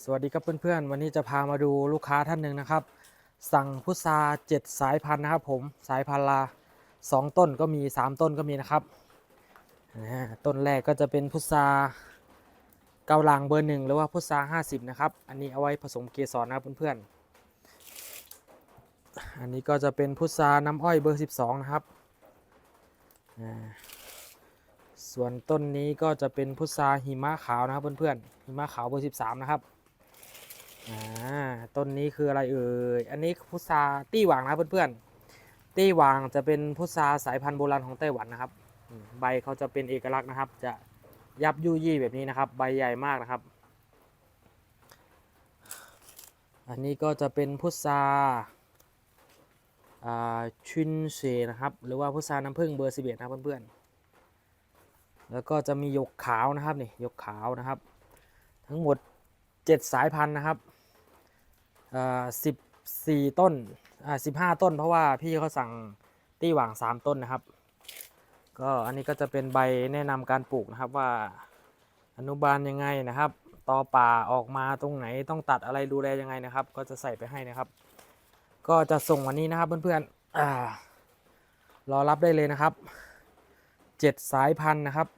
สวัสดีครับเพื่อนๆ วันนี้จะพามาดูลูกค้าท่านหนึ่งนะครับ สั่งพุทราเจ็ดสายพันธุ์นะครับผมสายพันธุ์ละสองต้นก็มีสามต้นก็มีนะครับต้นแรกก็จะเป็นพุทราเกาลังเบอร์หนึ่งหรือว่าพุทราห้าสิบนะครับ อันนี้เอาไว้ผสมเกสรนะครับเพื่อนๆ อันนี้ก็จะเป็นพุทราน้ำอ้อยเบอร์สิบสองนะครับส่วนต้นนี้ก็จะเป็นพุทราหิมะขาวนะครับเพื่อนๆหิมะขาวเบอร์สิบสามนะครับ อ่าต้นนี้คืออะไรเอ่ย อันนี้พุทราตี้หวางนะเพื่อนๆ ตี้หวางจะเป็นพุทราสายพันธุ์โบราณของไต้หวันนะครับ ใบเขาจะเป็นเอกลักษณ์นะครับ จะยับยุยี่แบบนี้นะครับ ใบใหญ่มากนะครับ อันนี้ก็จะเป็นพุทราอ่าชุนเซนะครับ หรือว่าพุทราน้ำผึ้งเบอร์สิบเอ็ดนะเพื่อนๆ แล้วก็จะมีหยกขาวนะครับนี่หยกขาวนะครับ ทั้งหมด7สายพันธุ์นะครับ สิบสี่ต้นอ่าสิบห้าต้น เพราะว่าพี่เขาสั่งตี้หว่าง3ต้นนะครับ ก็อันนี้ก็จะเป็นใบแนะนำการปลูกนะครับว่าอนุบาลยังไงนะครับต่อป่าออกมาตรงไหนต้องตัดอะไรดูแลยังไงนะครับ ก็จะใส่ไปให้นะครับ ก็จะส่งวันนี้นะครับเพื่อนๆอ่ารอรับได้เลยนะครับ7สายพันธุ์นะครับ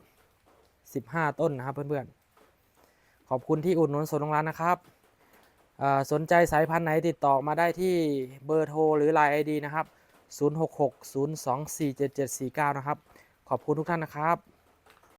15ต้นนะครับเพื่อนๆขอบคุณที่อุดหนุนสวนโรงร้านนะครับ สนใจสายพันธุ์ไหนติดต่อมาได้ที่เบอร์โทรหรือ Line ID นะครับ 066 024 7749 นะครับ ขอบคุณทุกท่านนะครับ